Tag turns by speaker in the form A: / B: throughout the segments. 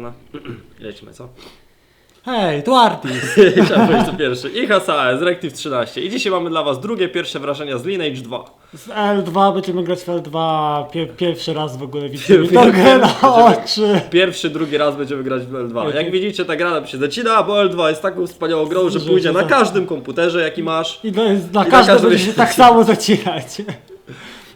A: włączone. Lecimy, co?
B: Hej, tu Artis!
A: Chciałem być to pierwszy. I HSAE z Rective 13. I dzisiaj mamy dla Was drugie, pierwsze wrażenia z Lineage 2.
B: Z L2 będziemy grać w L2 pie, pierwszy raz w ogóle widzimy tę grę na oczy.
A: Pierwszy, drugi raz będziemy grać w L2. Jak widzicie, ta gra nam się zacina, bo L2 jest taką wspaniałą grą, że pójdzie na każdym komputerze, jaki masz.
B: I to jest, na
A: I na
B: każdym będzie się tak samo zacinać.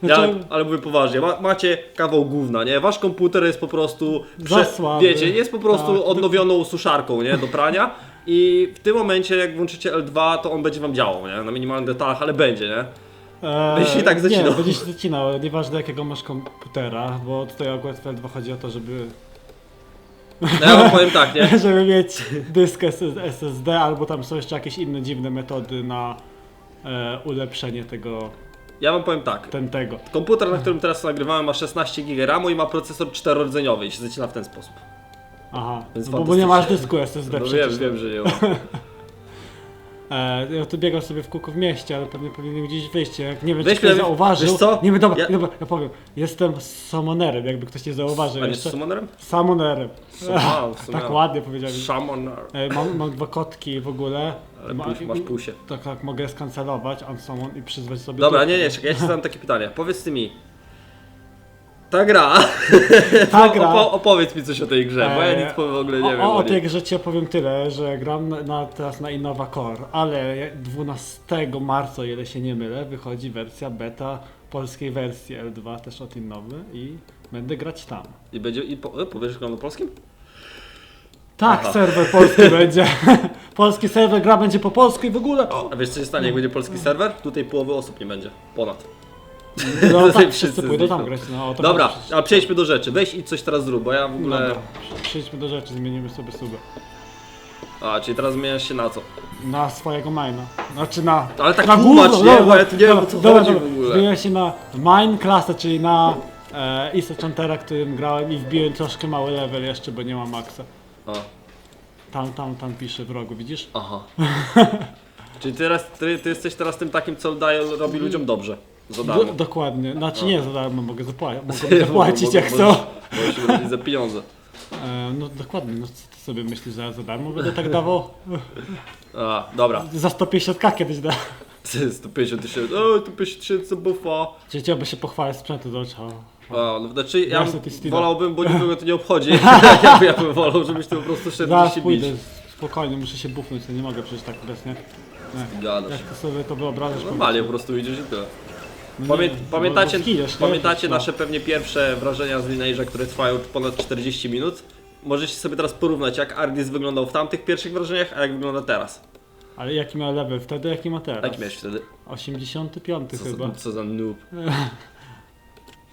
A: Ja,
B: Znaczy,
A: ale mówię poważnie, ma, macie kawał gówna, nie? Wasz komputer jest po prostu,
B: Za słaby.
A: wiecie, jest po prostu
B: Tak.
A: odnowioną suszarką, nie? Do prania i w tym momencie jak włączycie L2, to on będzie wam działał, nie? Na minimalnych detalach, ale będzie, nie?
B: e,
A: się tak zacinał.
B: Nie, będzie się zacinał, nieważne jakiego masz komputera, bo tutaj akurat w L2 chodzi o to, żeby,
A: No ja wam powiem tak, nie?
B: żeby mieć dysk SS SSD, albo tam są jeszcze jakieś inne dziwne metody na e, ulepszenie tego,
A: Ja wam powiem tak.
B: ten tego.
A: Komputer, na którym teraz nagrywamy ma 16 GB RAMu i ma procesor czterorodzeniowy i się zacina w ten sposób.
B: Aha,
A: Więc
B: bo, bo nie masz
A: fantastycznie.
B: dysku SSD
A: No
B: przecież.
A: wiem, wiem, że nie ma.
B: E, ja tu biegam sobie w kółko w mieście, ale pewnie powinien gdzieś wyjść. Jak nie wiem,
A: Weź
B: czy ktoś
A: mnie-
B: zauważył.
A: wiesz co?
B: Nie wiem, dobra,
A: Ja-
B: dobra, ja powiem. Jestem summonerem, jakby ktoś nie zauważył
A: A nie z
B: jeszcze.
A: summonerem? Wow, sumie.
B: Tak ładnie powiedziałem.
A: Summoner.
B: E, mam, mam dwa kotki w ogóle.
A: Ale
B: Ma-
A: plus, masz plusie.
B: Tak, tak, mogę skancelować unsummon i przyzwać sobie.
A: Dobra,
B: ducha.
A: nie, nie, czekaj, ja ci zadam takie pytanie. Powiedz ty mi. Ta gra.
B: Ta gra.
A: Opo- opowiedz mi coś o tej grze, bo ja
B: E,
A: nic w ogóle nie
B: o,
A: wiem.
B: O, o tej grze ci opowiem tyle, że gram na, teraz na Innova Core, ale 12 marca, o ile się nie mylę, wychodzi wersja beta polskiej wersji L2 też od Innowy i będę grać tam.
A: I będzie. I po, e, powiesz na polskim?
B: Tak,
A: Aha.
B: serwer polski będzie. Polski serwer, gra będzie po polsku i w ogóle.
A: A wiesz co się stanie, jak będzie polski serwer? Tutaj połowy osób nie będzie. Ponad.
B: No tak,
A: wszyscy
B: pójdą tam grać. No, o to
A: Dobra,
B: chodzi.
A: a przejdźmy do rzeczy. Weź i coś teraz zrób, bo ja w ogóle.
B: Dobra, przejdźmy do rzeczy, zmienimy sobie suby.
A: A, czyli teraz zmieniasz się na co?
B: Na swojego maina. Znaczy na.
A: Ale tak
B: na
A: tłumacz, nie? Bo ja tu nie wiem, o co chodzi w ogóle.
B: Zmienia się na mine klasę, czyli na e, Isa Chantera, którym grałem i wbiłem troszkę mały level jeszcze, bo nie mam maksa.
A: A,
B: Tam, tam, tam pisze w rogu, widzisz?
A: aha. czyli teraz, ty, ty jesteś teraz tym takim, co daje, robi ludziom dobrze. Za
B: Do,
A: darmo.
B: dokładnie. Znaczy nie za darmo, mogę zapłacić, mogę zapłacić jak chcą.
A: Możesz robić za pieniądze.
B: E, no dokładnie, no co ty sobie myślisz, że ja za darmo będę tak dawał?
A: A, dobra.
B: Za 150k kiedyś da.
A: 150 tysięcy, o, tu 50 tysięcy buffa.
B: Czy chciałby się pochwalić sprzętu do oczu?
A: A, no, znaczy, ja
B: Jasne, ty stylo.
A: wolałbym, bo nikogo to nie obchodzi. ja, ja bym wolał, żebyś ty po prostu szedł
B: Zaraz
A: gdzieś się
B: pójdę,
A: bić.
B: spokojnie, muszę się bufnąć, to nie mogę przecież tak. Nie.
A: Gadasz.
B: Jak ty sobie to wyobrażasz?
A: Normalnie po prostu idziesz i tyle. Pamię pamiętacie, pamiętacie
B: No.
A: nasze pewnie pierwsze wrażenia z Lineage'a, które trwają ponad 40 minut? Możecie sobie teraz porównać, jak Ardis wyglądał w tamtych pierwszych wrażeniach, a jak wygląda teraz.
B: Ale jaki miał level wtedy, jaki ma teraz?
A: Jak miałeś wtedy?
B: 85
A: Co
B: chyba.
A: za, co za noob.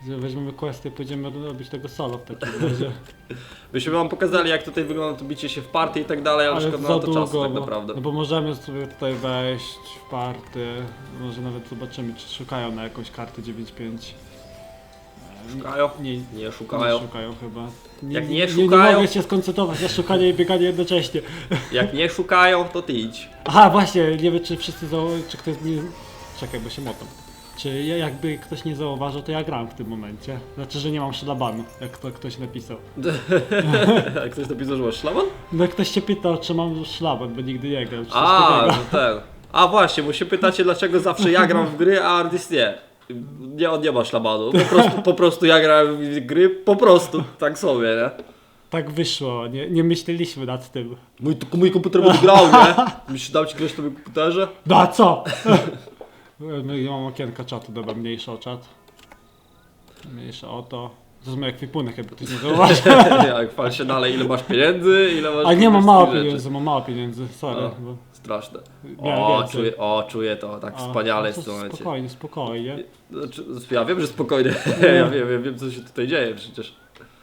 B: Weźmiemy questy pójdziemy robić tego solo w takim razie.
A: Byśmy wam pokazali, jak tutaj wygląda to bicie się w party i tak dalej, ale,
B: Ale
A: szkoda na to czasu tak
B: bo,
A: naprawdę.
B: no bo możemy sobie tutaj wejść w party, może nawet zobaczymy czy szukają na jakąś kartę 9.5. E,
A: Szukają?
B: Nie,
A: Nie szukają.
B: Nie szukają chyba. Nie,
A: Jak nie
B: nie,
A: szukają-
B: nie mogę się skoncentrować na szukaniu i bieganiu jednocześnie.
A: Jak nie szukają, to ty idź.
B: Aha, właśnie, nie wiem czy wszyscy czy ktoś nie... Czekaj, bo się motam. Czy ja, jakby ktoś nie zauważył, to ja gram w tym momencie. Znaczy, że nie mam szlabanu, jak to ktoś napisał.
A: Jak ktoś napisał, że masz szlaban?
B: No jak ktoś się pytał, czy mam szlaban, bo nigdy nie gram. Czy coś
A: A,
B: takiego.
A: że ten. A właśnie, bo się pytacie, dlaczego zawsze ja gram w gry, a Ardis nie. Nie, on nie ma szlabanu. Po prostu, po prostu ja grałem w gry, po prostu, tak sobie, nie?
B: Tak wyszło, nie, nie myśleliśmy nad tym.
A: Mój, mój komputer będzie grał, nie? Myślisz, dał ci grać na moim komputerze?
B: No a co? no ja mam okienka czatu, dobra, mniejszy o czat. Mniejsze o to. Jest mój ekwipunek, jakby ktoś nie zauważył.
A: Jak fal się dalej, ile masz pieniędzy, ile masz...
B: Ale nie mam mało
A: rzeczy.
B: pieniędzy, mam mało pieniędzy, sorry.
A: No.
B: Bo...
A: Straszne. O,
B: więcej.
A: czuję, o, czuję to, tak
B: A,
A: wspaniale jest w tym momencie.
B: Spokojnie, spokojnie.
A: Znaczy, ja wiem, że spokojnie. ja wiem, wiem, wiem, co się tutaj dzieje przecież.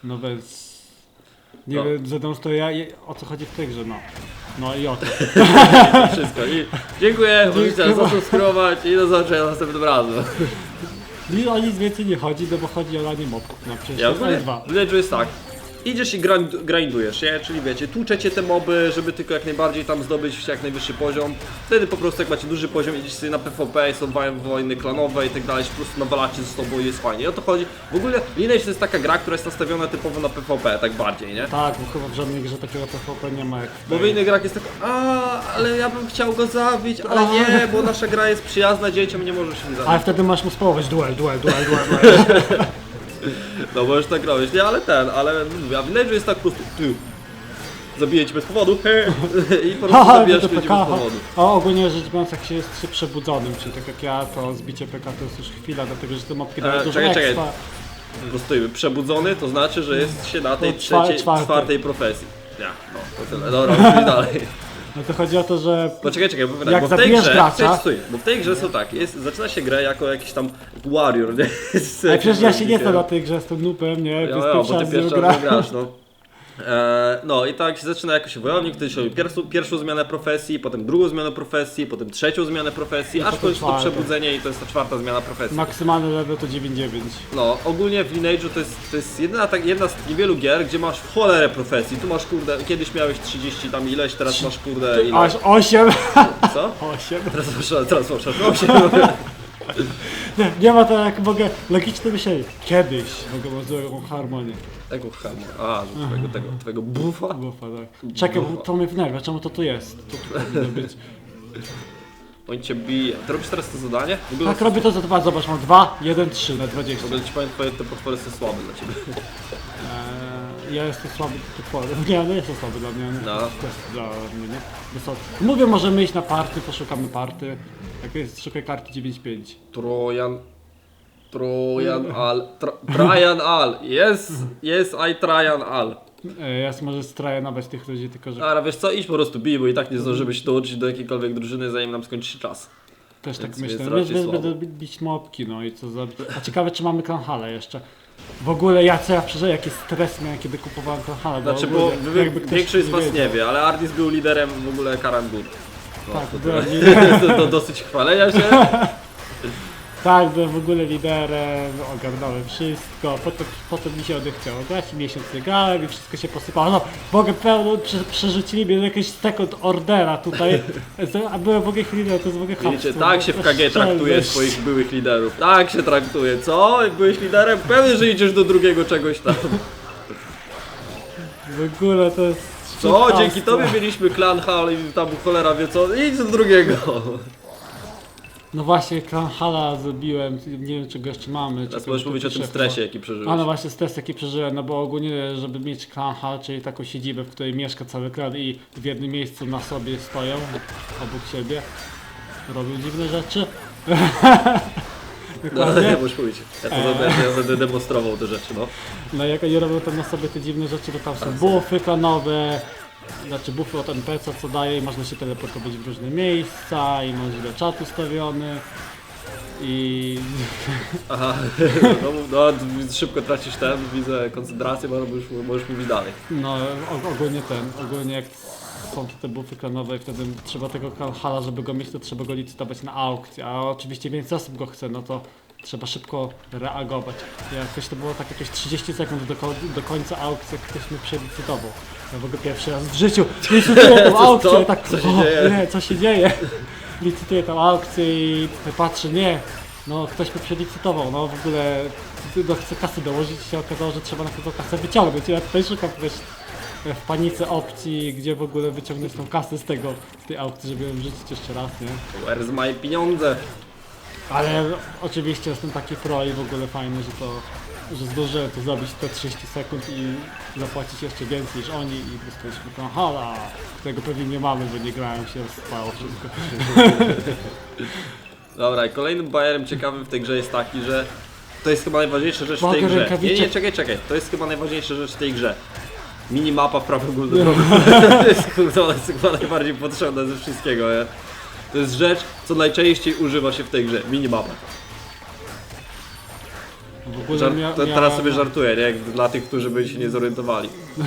B: No więc... Nie
A: No.
B: wiem, zademonstruję ja, je- o co chodzi w tej grze, no. No i o to.
A: Wszystko. I dziękuję, możecie zasubskrybować i do zobaczenia następnym razem.
B: I o nic więcej nie chodzi, no bo chodzi o lanie mobków, no przecież
A: Ja
B: to jest
A: ogólnie,
B: dwa.
A: w Lineage'u jest tak. Idziesz i grind, grindujesz, nie? Czyli wiecie, tłuczecie te moby, żeby tylko jak najbardziej tam zdobyć jak najwyższy poziom. Wtedy po prostu jak macie duży poziom, idziecie sobie na PvP, są wo- wojny klanowe i tak dalej, po prostu nawalacie ze sobą i jest fajnie. I o to chodzi. W ogóle Lineage to jest taka gra, która jest nastawiona typowo na PvP, tak bardziej, nie?
B: Tak, bo chyba w żadnej grze takiego PvP nie ma jak
A: Bo w innych grach jest tak, a, ale ja bym chciał go zabić, ale nie, bo nasza gra jest przyjazna dzieciom, nie możesz się zabić.
B: Ale wtedy masz mu spróbować duel, duel, duel, duel, duel.
A: No możesz tak robić, nie, ale ten, ale mówię, a w Village'u jest tak po prostu, ty, zabiję cię bez powodu, i po prostu zabijasz ludzi bez powodu.
B: A ogólnie rzecz biorąc, jak się jest się przebudzonym, czyli tak jak ja, to zbicie PK to jest już chwila, dlatego że te mopki dają
A: E,
B: dużo
A: czekaj, czekaj.
B: expa.
A: Po prostu przebudzony, to znaczy, że jest się na tej trzeciej,
B: czwartej.
A: czwartej profesji. Ja, no, to tyle, dobra, dalej.
B: No to chodzi o to, że
A: Poczekaj, czekaj, bo, tak,
B: Jak
A: bo w tej
B: zabijesz
A: grze,
B: gracza-
A: stój, stój, bo w tej grze są tak, jest, zaczyna się grę jako jakiś tam warrior, nie? Z
B: Ale przecież ja się nie znam na tej grze, jestem noobem, nie?
A: Jo,
B: Więc
A: jo, bo ty
B: raz z nią
A: pierwszy raz grasz, no. E, no i tak się zaczyna jako się wojownik, ktoś robi pierwszą, pierwszą zmianę profesji, potem drugą zmianę profesji, potem trzecią zmianę profesji, aż w
B: potem
A: końcu to przebudzenie i to jest ta czwarta zmiana profesji.
B: Maksymalny level to 9-9.
A: No, ogólnie w Lineage'u to jest, to jest jedyna, tak, jedna z niewielu gier, gdzie masz w cholerę profesji. Tu masz kurde, kiedyś miałeś 30 tam ileś, teraz masz kurde ile?
B: Aż 8!
A: Co?
B: 8.
A: Teraz masz, teraz masz aż 8.
B: Nie, nie ma to jak mogę logiczne myślenie. Kiedyś mogę mieć złą harmonię.
A: Tego chama. A, że twojego, tego, twojego bufa?
B: Bufa, tak. Czekaj, bo to mnie wnerwia, czemu to tu jest? To tu powinno być.
A: On cię bije. Ty robisz teraz to zadanie? W ogóle,
B: Tak robię to za dwa, zobacz, mam 2, 1, 3 na
A: w
B: 20.
A: ogóle ci powiem, twoje te potwory są słabe dla ciebie.
B: Eee, ja jestem słaby potworem. Nie, no jestem słaby dla mnie. nie?
A: No.
B: Dla mnie, nie? Wysoko. Mówię, możemy iść na party, poszukamy party. Jak jest, szukaj karty 9-5.
A: Trojan. Trojan Al. Tra, Trajan Al. Yes, yes, I Trajan Al.
B: Eee, ja może straję nawet tych ludzi, tylko że
A: Dobra, wiesz co, idź po prostu bij, bo i tak nie zdążymy się dołączyć do jakiejkolwiek drużyny, zanim nam skończy się czas.
B: też tak
A: więc
B: myślę.
A: jest
B: Wiesz,
A: raczej
B: wiesz,
A: słabo.
B: będę bić mopki, no i co zrobić. A ciekawe, czy mamy Klanhala jeszcze. W ogóle ja co ja przeżyłem, jaki stres miałem, kiedy kupowałem Klanhala.
A: Znaczy, bo wy, większość z was nie wie, ale Ardis był liderem w ogóle Karangur. No,
B: Tak,
A: to,
B: byłem
A: to dosyć chwalenia się.
B: Tak, byłem w ogóle liderem, ogarnąłem wszystko, potem, potem mi się odechciało grać miesiąc nie grałem i wszystko się posypało. No, mogę pełno, prze, przerzucili mnie do jakiegoś second ordera tutaj, a byłem w ogóle liderem, to jest w ogóle
A: Widzicie,
B: chamstwo,
A: tak
B: no,
A: się w KG traktuje swoich byłych liderów. Tak się traktuje. Co? Jak byłeś liderem? Pewnie, że idziesz do drugiego czegoś tam.
B: W ogóle to jest
A: Co? Dzięki tobie mieliśmy klan Hal i tam cholera wie co. Idź do drugiego.
B: No właśnie, Klanhala zrobiłem, nie wiem czego jeszcze mamy.
A: Teraz możesz mówić o tym stresie, jaki
B: A no
A: przeżyłeś.
B: właśnie stres jaki przeżyłem, no bo ogólnie żeby mieć Clan Hall, czyli taką siedzibę, w której mieszka cały klan i w jednym miejscu na sobie stoją, obok siebie, robią dziwne rzeczy.
A: No, nie możesz mówić. Ja to będę, ja będę demonstrował te rzeczy, no.
B: No jak oni robią tam na sobie te dziwne rzeczy, to tam są buffy klanowe, znaczy buffy od NPC co daje i można się teleportować w różne miejsca i masz źle czat ustawiony. I
A: Aha, no, no szybko tracisz ten, widzę koncentrację, bo możesz, możesz mówić dalej.
B: No, og- ogólnie ten, ogólnie jak są te buffy klanowe i wtedy trzeba tego hala, żeby go mieć, to trzeba go licytować na aukcji, a oczywiście więcej osób go chce, no to trzeba szybko reagować. Jakoś to było tak jakieś 30 sekund do, ko- do końca aukcji, jak ktoś mnie przelicytował. Ja w ogóle pierwszy raz w życiu licytuję tą aukcję, tak,
A: Co się
B: o,
A: dzieje?
B: nie, co się dzieje? Licytuję tą aukcję i patrzę, nie, no ktoś mnie przelicytował, no w ogóle do, chcę kasy dołożyć i się okazało, że trzeba na tą kasę wyciągnąć. Ja tutaj szukam wiesz, w panice opcji, gdzie w ogóle wyciągnąć tą kasę z tego, z tej aukcji, żeby ją wrzucić jeszcze raz, nie?
A: Where's my pieniądze?
B: Ale oczywiście jestem taki pro i w ogóle fajny, że to, że zdążyłem to zrobić te 30 sekund i zapłacić jeszcze więcej niż oni i dostaliśmy tą hala, którego pewnie nie mamy, bo nie grałem się, spało wszystko.
A: Dobra, i kolejnym bajerem ciekawym w tej grze jest taki, że to jest chyba najważniejsza rzecz w tej grze. Nie,
B: rękawiczek-
A: nie, czekaj, czekaj. To jest chyba najważniejsza rzecz w tej grze. Minimapa w prawym górnym rogu. to jest, kurde, ona jest chyba najbardziej potrzebna ze wszystkiego, nie? To jest rzecz, co najczęściej używa się w tej grze. Minimapa.
B: W ogóle
A: Żart,
B: mia-
A: to, teraz sobie żartuję, nie? Jak Dla tych, którzy by się nie zorientowali.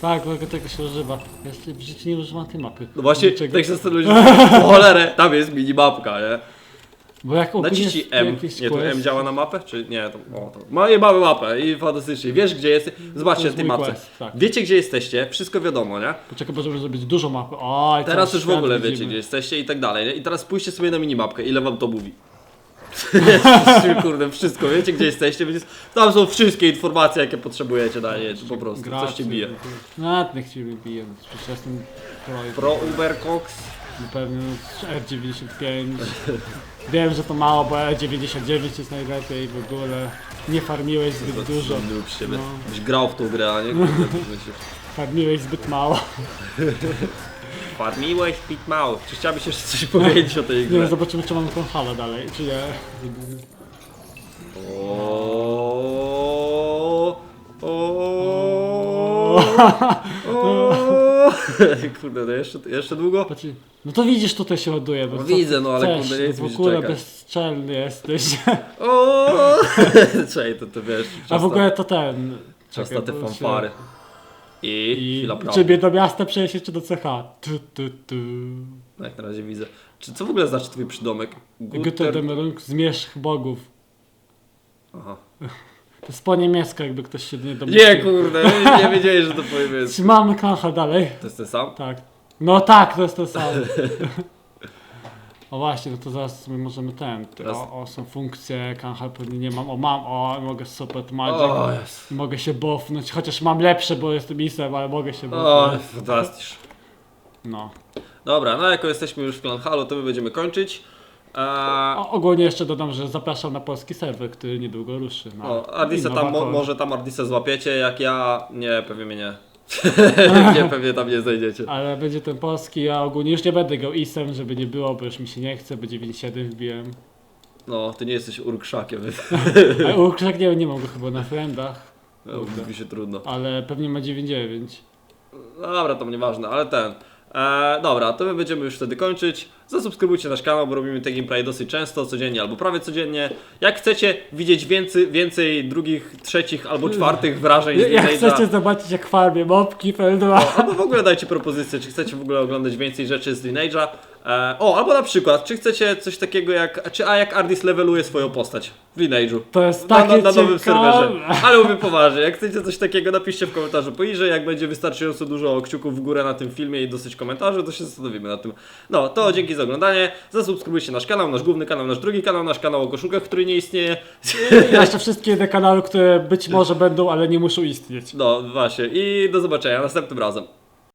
B: Tak, bo tego się używa. Ja jeszcze w życiu nie używam tej mapy.
A: No właśnie,
B: Niczego.
A: tak się zastanowić, o cholerę, tam jest minimapka, nie?
B: Bo jak
A: Naciśnij M. Nie, tu
B: quest-
A: M działa na mapę? Czy nie? To, o, to. Mamy, mamy mapę i fantastycznie. Wiesz gdzie jest? Zobaczcie
B: To jest
A: w tej
B: mój
A: mapce.
B: quest, tak.
A: Wiecie gdzie jesteście, wszystko wiadomo, nie?
B: Poczekaj, bo żeby zrobić dużo mapy. O, i
A: Teraz już w
B: świat
A: ogóle
B: widzimy.
A: wiecie gdzie jesteście i tak dalej. Nie? I teraz spójrzcie sobie na minimapkę, ile wam to mówi. Kurde, wszystko, wiecie gdzie jesteście, więc tam są wszystkie informacje jakie potrzebujecie na nie, czy po prostu coś cię bije.
B: No, niech cię bije. Przecież jestem pro,
A: Pro Uber Cox.
B: pewnie R95. Wiem, że to mało, bo R99 jest najlepiej w ogóle. Nie farmiłeś zbyt dużo.
A: Siebie.
B: No.
A: Byś grał w tą grę, a nie? Kurde.
B: Farmiłeś zbyt mało.
A: Farmiłeś Pit Mouth. Czy chciałbyś jeszcze coś powiedzieć o tej
B: Nie wiem,
A: grze?
B: zobaczymy czy mamy tą halę dalej, czy nie.
A: O, o, o. Kurde, no jeszcze, jeszcze długo?
B: Patrz, No to widzisz, tutaj się ładuje. No,
A: No
B: co
A: widzę, no, ale
B: chcesz?
A: kurde, nie chcę
B: W
A: mi się
B: ogóle
A: czekać.
B: bezczelny jesteś.
A: O, Czekaj, to, to wiesz.
B: A w ogóle to ten. Czekaj,
A: na te
B: bo się-
A: fanfary. I,
B: I
A: chwila prawdy.
B: ciebie do miasta przeniesie czy do CH? Tu, tu, tu.
A: No, Jak na razie widzę. Czy co w ogóle znaczy twój przydomek?
B: Guter zmierzch bogów.
A: Aha.
B: To jest po niemiecku, jakby ktoś się nie domyślił.
A: Nie kurde, nie wiedziałeś, że to powiem.
B: Trzymamy kancha dalej.
A: To jest ten sam?
B: Tak. No tak, to jest to samo. O właśnie, no to zaraz sobie możemy ten.
A: Teraz-
B: O, o są funkcje, kancha pewnie nie mam. O mam, o mogę support magic.
A: O, jest.
B: Mogę się buffnąć, chociaż mam lepsze, bo jestem isem, ale mogę się
A: O,
B: buffnąć.
A: fantastycznie.
B: No.
A: Dobra, no jako jesteśmy już w Clan Halo, to my będziemy kończyć. Eee,
B: O, ogólnie jeszcze dodam, że zapraszam na polski serwer, który niedługo ruszy. Na
A: no, Ardisa tam, mo,
B: Innowacor.
A: może tam Ardisa złapiecie, jak ja, nie, pewnie mnie nie. nie, pewnie tam nie znajdziecie.
B: Ale będzie ten polski, ja ogólnie już nie będę go isem, żeby nie było, bo już mi się nie chce, bo 97 wbiłem.
A: No, ty nie jesteś urkszakiem,
B: A ukrzak nie, nie mam go chyba na friendach,
A: no, mi się trudno.
B: ale pewnie ma 99.
A: No dobra, to nieważne, ale ten. E, dobra, to my będziemy już wtedy kończyć. Zasubskrybujcie nasz kanał, bo robimy te gameplay dosyć często, codziennie albo prawie codziennie. Jak chcecie widzieć więcej, więcej drugich, trzecich albo czwartych wrażeń z
B: Jak
A: Lineage'a,
B: chcecie zobaczyć jak farmię mobki, F2.
A: albo w ogóle dajcie propozycję, czy chcecie w ogóle oglądać więcej rzeczy z Lineage'a. E, o, albo na przykład, czy chcecie coś takiego jak, czy a jak Ardis leveluje swoją postać w Lineage'u.
B: To jest
A: Na,
B: takie
A: na, na nowym
B: ciekawe.
A: serwerze. Ale mówię poważnie, jak chcecie coś takiego, napiszcie w komentarzu poniżej. Jak będzie wystarczająco dużo kciuków w górę na tym filmie i dosyć komentarzy, to się zastanowimy nad tym. No, to dzięki za oglądanie. Zasubskrybujcie nasz kanał, nasz główny kanał, nasz drugi kanał, nasz kanał o koszulkach, który nie istnieje.
B: I jeszcze wszystkie inne kanały, które być może będą, ale nie muszą istnieć.
A: No, właśnie. I do zobaczenia następnym razem.